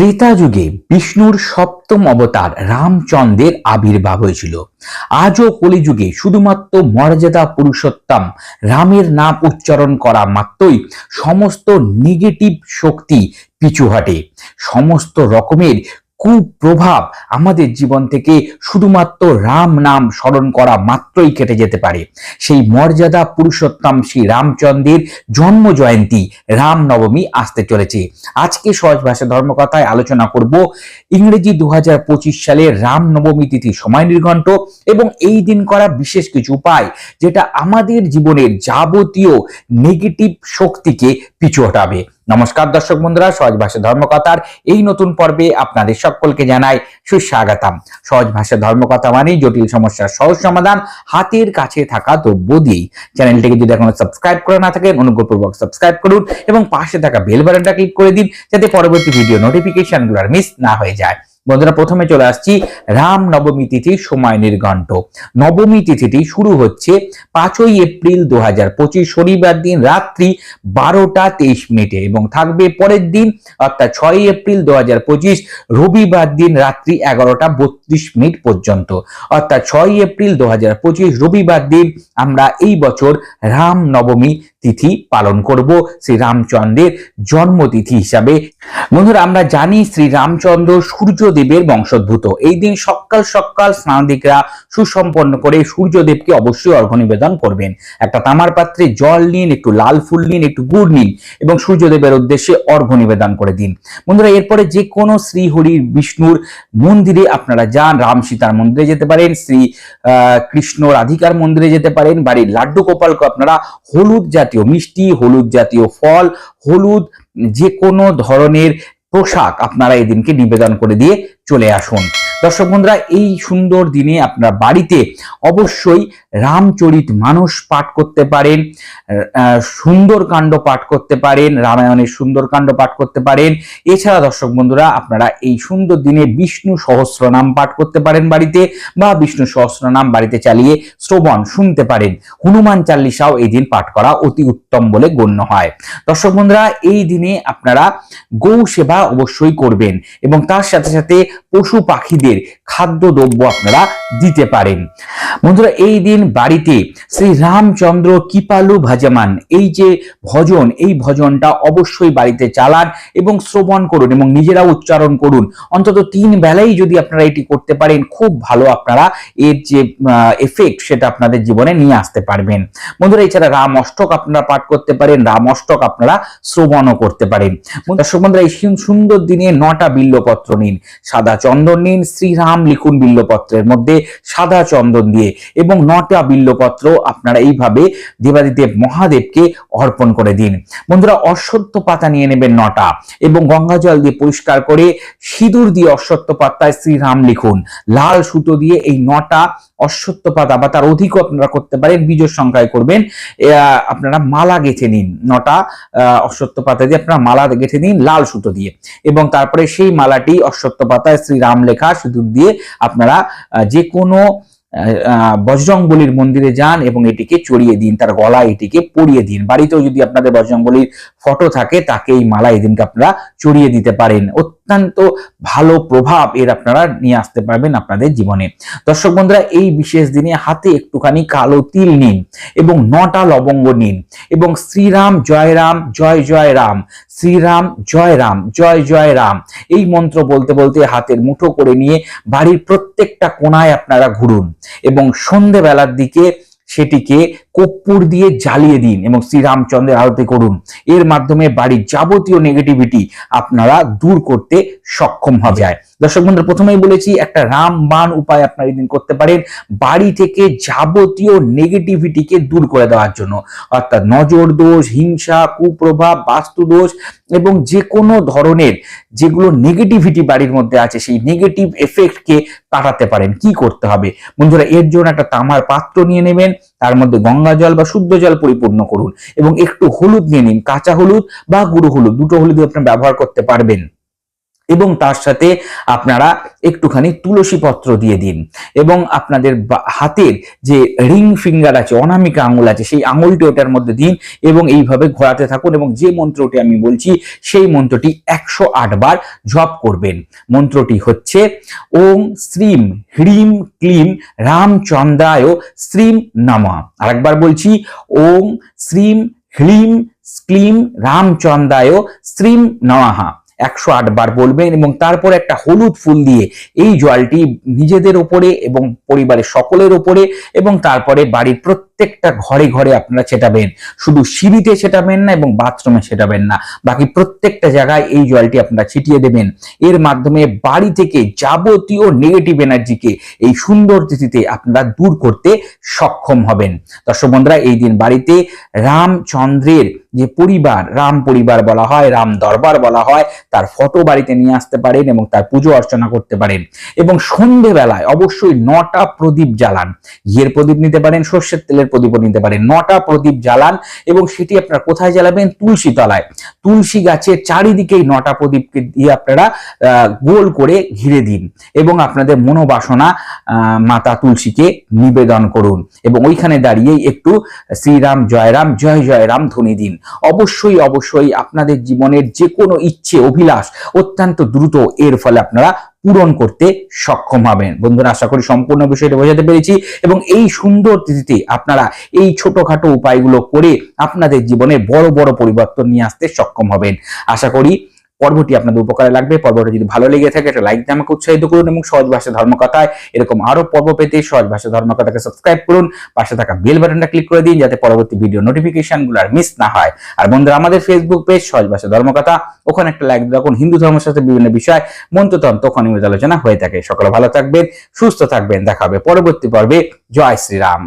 ত্রেতা যুগে বিষ্ণুর সপ্তম অবতার রামচন্দ্রের আবির্ভাব হয়েছিল। আজও কলিযুগে শুধুমাত্র মর্যাদা পুরুষোত্তম রামের নাম উচ্চারণ করা মাত্রই সমস্ত নেগেটিভ শক্তি পিছু হটে। সমস্ত রকমের কুপ্রভাব আমাদের জীবন থেকে শুধুমাত্র রাম নাম স্মরণ করা মাত্রই কেটে যেতে পারে। সেই মর্যাদা পুরুষোত্তম শ্রী রামচন্দ্রের জন্ম জয়ন্তী রাম নবমী আসতে চলেছে। আজকে সহজ ভাষা ধর্মকথায় আলোচনা করব ইংরেজি দু সালের রাম নবমী তিথি সময় নির্ঘণ্ট এবং এই দিন করা বিশেষ কিছু উপায় যেটা আমাদের জীবনের যাবতীয় নেগেটিভ শক্তিকে পিছু হটাবে। নমস্কার দর্শক বন্ধুরা, সহজ ভাষা ধর্মকথার এই নতুন পর্বে আপনাদের সকলকে জানাই সুস্বাগতম। সহজ ভাষা ধর্মকথা মানে জটিল সমস্যার সহজ সমাধান, হাতের কাছে থাকা দ্রব্য দিয়েই। চ্যানেলটিকে যদি এখনও সাবস্ক্রাইব করে না থাকেন, অনুগ্রহপূর্বক সাবস্ক্রাইব করুন এবং পাশে থাকা বেল বাটনটা ক্লিক করে দিন, যাতে পরবর্তী ভিডিও নোটিফিকেশনগুলো আর মিস না হয়ে যায়। বন্ধুরা, প্রথমে চলে আসছি রাম নবমী তিথি সময় নির্ঘণ্ট নবমী তিথিটি শুরু হচ্ছে পাঁচই এপ্রিল দু হাজার পঁচিশ, শনিবার দিন রাত্রি বারোটা তেইশ মিনিটে এবং থাকবে পরের দিন, অর্থাৎ ছয় এপ্রিল দু হাজার পঁচিশ, রবিবার দিন রাত্রি এগারোটা বত্রিশ মিনিট পর্যন্ত। অর্থাৎ ছয় এপ্রিল দু হাজার পঁচিশ, রবিবার দিন আমরা এই বছর রাম নবমী তিথি পালন করব শ্রী রামচন্দ্রের জন্মতিথি হিসাবে। বন্ধুরা, আমরা জানি শ্রী রামচন্দ্র সূর্যদেবের বংশোদ্ভূত। এই দিন সকাল সকাল স্নানাদিকরা সুসম্পন্ন করে সূর্যদেবকে অবশ্যই অর্ঘ্য নিবেদন করবেন। একটা তামার পাত্রে জল নিন, একটু লাল ফুল নিন, একটু গুড় নিন এবং সূর্যদেবের উদ্দেশ্যে অর্ঘ্য নিবেদন করে দিন। বন্ধুরা, এরপরে যে কোনো শ্রীহরি বিষ্ণুর মন্দিরে আপনারা যান। রাম সীতার মন্দিরে যেতে পারেন, শ্রী কৃষ্ণ রাধিকার মন্দিরে যেতে পারেন, বাড়ির লাড্ডু গোপালকে আপনারা হলুদ জাতীয় মিষ্টি, হলুদ জাতীয় ফল, হলুদ যে কোনো ধরনের পোশাক আপনারা এদিনকে দিনকে নিবেদন করে দিয়ে চলে আসুন। দর্শক বন্ধুরা, এই সুন্দর দিনে আপনারা বাড়িতে অবশ্যই রামচরিত মানুষ পাঠ করতে পারেন সুন্দরকাণ্ড পাঠ করতে পারেন, রামায়ণের সুন্দরকাণ্ড পাঠ করতে পারেন। এছাড়া দর্শক বন্ধুরা, আপনারা এই সুন্দর দিনে বিষ্ণু সহস্রনাম পাঠ করতে পারেন বাড়িতে বা বিষ্ণু সহস্রনাম বাড়িতে চালিয়ে শ্রবণ শুনতে পারেন। হনুমান চাল্লিশাও এই দিন পাঠ করা অতি উত্তম বলে গণ্য হয়। দর্শক বন্ধুরা, এই দিনে আপনারা গৌ সেবা অবশ্যই করবেন এবং তার সাথে সাথে পশু পাখিদের খাদ্য দ্রব্য আপনারা দিতে পারেন। বন্ধুরা, এই দিন বাড়িতে শ্রী রামচন্দ্র কৃপালু ভজমান, এই যে ভজন, এই ভজনটা অবশ্যই বাড়িতে চালান এবং শ্রবণ করুন এবং নিজেরা উচ্চারণ করুন। অন্তত তিন বেলাই যদি আপনারা এটি করতে পারেন, খুব ভালো আপনারা এর যে এফেক্ট সেটা আপনাদের জীবনে নিয়ে আসতে পারবেন। বন্ধুরা, এছাড়া রাম অষ্টক আপনারা পাঠ করতে পারেন, রাম অষ্টক আপনারা শ্রবণও করতে পারেন। বন্ধুরা এই সুন্দর দিনে নটা বিল্লপত্র নিন, সাদা চন্দন নিন শ্রীরাম লিখুন বিল্লপত্রের মধ্যে সাদা চন্দন দিয়ে এবং নটা বিল্লপত্র আপনারা এইভাবে দেবাদিদেব মহাদেবকে অর্পণ করে দিন। বন্ধুরা, অশ্বত্থ পাতা নিয়ে নেবেন নটা এবং গঙ্গা জল দিয়ে পরিষ্কার করে সিঁদুর দিয়ে অশ্বত্থ পাতায় শ্রীরাম লিখুন। লাল সুতো দিয়ে এই নটা অশ্বত্থ পাতা বা তার অধিকও আপনারা করতে পারেন বীজের সংখ্যায় করবেন। আপনারা মালা গেঁথে নিন নটা অশ্বত্থ পাতা দিয়ে আপনারা মালা গেঁথে নিন লাল সুতো দিয়ে। এবং তারপরে সেই মালাটি অশ্বত্থ পাতায় শ্রীরাম লেখা সিঁদুর দিয়ে আপনারা যে কোনো আহ, বজরংবলির মন্দিরে যান এবং এটিকে চড়িয়ে দিন তার গলা এটিকে পরিয়ে দিন। বাড়িতেও যদি আপনাদের বজরংবলির ফটো থাকে তাকে এই মালা এদিনকে দিনকে আপনারা চড়িয়ে দিতে পারেন। অত্যন্ত ভালো প্রভাব এর আপনারা নিয়ে আসতে পারবেন আপনাদের জীবনে। দর্শক বন্ধুরা, এই বিশেষ দিনে হাতে একটুখানি কালো তিল নিন এবং নটা লবঙ্গ নিন এবং শ্রীরাম জয় রাম, জয় জয় রাম, শ্রীরাম জয় রাম, জয় জয় রাম এই মন্ত্র বলতে বলতে হাতের মুঠো করে নিয়ে বাড়ির প্রত্যেকটা কোনায় আপনারা ঘুরুন এবং সন্ধেবেলার দিকে সেটিকে কর্পূর দিয়ে জ্বালিয়ে দিন এবং শ্রীরামচন্দ্রের আরতি করুন। এর মাধ্যমে বাড়ির যাবতীয় নেগেটিভিটি আপনারা দূর করতে সক্ষম হবে যায়। দর্শক বন্ধুরা প্রথমেই বলেছি, একটা রামবান উপায় আপনারা এই দিন করতে পারেন বাড়ি থেকে যাবতীয় নেগেটিভিটিকে দূর করে দেওয়ার জন্য। অর্থাৎ নজর দোষ, হিংসা, কুপ্রভাব, বাস্তু দোষ এবং যে কোনো ধরনের যেগুলো নেগেটিভিটি বাড়ির মধ্যে আছে, সেই নেগেটিভ এফেক্টকে কাটাতে পারেন, কি করতে হবে? বন্ধুরা, এর জন্য একটা তামার পাত্র নিয়ে নেবেন, তার মধ্যে গঙ্গা জল বা শুদ্ধ জল পরিপূর্ণ করুন এবং একটু হলুদ নিয়ে নিন, কাঁচা হলুদ বা গুঁড়ো হলুদ, দুটো হলুদ আপনি ব্যবহার করতে পারবেন। এবং তার সাথে আপনারা একটুখানি তুলসী পত্র দিয়ে দিন। এবং আপনাদের হাতের যে রিং ফিঙ্গার আছে, অনামিকা আঙুল আছে, সেই আঙুলটি ওটার মধ্যে দিন এবং এইভাবে ঘোরাতে থাকুন এবং যে মন্ত্রটি আমি বলছি, সেই মন্ত্রটি একশো আট বার জপ করবেন। মন্ত্রটি হচ্ছে, ওম শ্রীম হ্রিম ক্লিম রামচন্দ্রায় শ্রীম নমঃ। আরেকবার বলছি, ওম শ্রীম হ্রিম ক্লিম রামচন্দ্রায় শ্রীম নমঃ। একশো আটবার বলবেন এবং তারপর একটা হলুদ ফুল দিয়ে এই জলটি নিজেদের ওপরে এবং পরিবারের সকলের ওপরে এবং তারপরে বাড়ির প্রত্যেকটা ঘরে ঘরে আপনারা ছেটাবেন। শুধু সিঁড়িতে ছেটাবেন না এবং বাথরুমে ছেটাবেন না। বাকি প্রত্যেকটা জায়গায় এই জলটি আপনারা ছিটিয়ে দেবেন। এর মাধ্যমে বাড়ি থেকে যাবতীয় নেগেটিভ এনার্জিকে এই সুন্দর তিথিতে আপনারা দূর করতে সক্ষম হবেন। দর্শক বন্ধুরা, এই দিন বাড়িতে রামচন্দ্রের যে পরিবার, রাম পরিবার বলা হয়, রাম দরবার বলা হয়, তার ফটো বাড়িতে নিয়ে আসতে পারেন এবং তার পুজো অর্চনা করতে পারেন। এবং সন্ধেবেলায় অবশ্যই নটা প্রদীপ জ্বালান। ঘিয়ের প্রদীপ নিতে পারেন, সর্ষের তেলের প্রদীপও নিতে পারেন নটা প্রদীপ জ্বালান এবং সেটি আপনারা কোথায় জ্বালাবেন? তুলসী তলায় তুলসী গাছের চারিদিকেই নটা প্রদীপকে দিয়ে আপনারা গোল করে ঘিরে দিন এবং আপনাদের মনোবাসনা মাতা তুলসীকে নিবেদন করুন এবং ওইখানে দাঁড়িয়েই একটু শ্রীরাম, জয়রাম, জয় জয় রাম ধ্বনি দিন। অবশ্যই অবশ্যই আপনাদের জীবনের যে কোনো ইচ্ছে, অভিলাষ অত্যন্ত দ্রুত এর ফলে আপনারা পূরণ করতে সক্ষম হবেন। বন্ধুরা, আশা করি সম্পূর্ণ বিষয়টা বোঝাতে পেরেছি এবং এই সুন্দর তিথিতে আপনারা এই ছোটখাটো উপায়গুলো করে আপনাদের জীবনে বড় বড় পরিবর্তন নিয়ে আসতে সক্ষম হবেন। আশা করি পর্বটি আপনাদের উপকারে লাগবে। পর্বটি যদি ভালো লেগে থাকে, একটা লাইক দিয়ে আমাকে উৎসাহিত করুন এবং সহজ ভাষা ধর্মকথায় এরকম আরও পর্ব পেতে সহজ ভাষা ধর্মকথাকে সাবস্ক্রাইব করুন। পাশে থাকা বেল বাটনটা ক্লিক করে দিন যাতে পরবর্তী ভিডিও নোটিফিকেশনগুলো আর মিস না হয়। আর বন্ধুরা, আমাদের ফেসবুক পেজ সহজ ভাষা ধর্মকথা, ওখানে একটা লাইক রাখুন। হিন্দু ধর্মের সাথে বিভিন্ন বিষয় মন্ত্রতন্ত্র ওখানে আলোচনা হয়ে থাকে। সকলে ভালো থাকবেন, সুস্থ থাকবেন। দেখা হবে পরবর্তী পর্বে। জয় শ্রীরাম।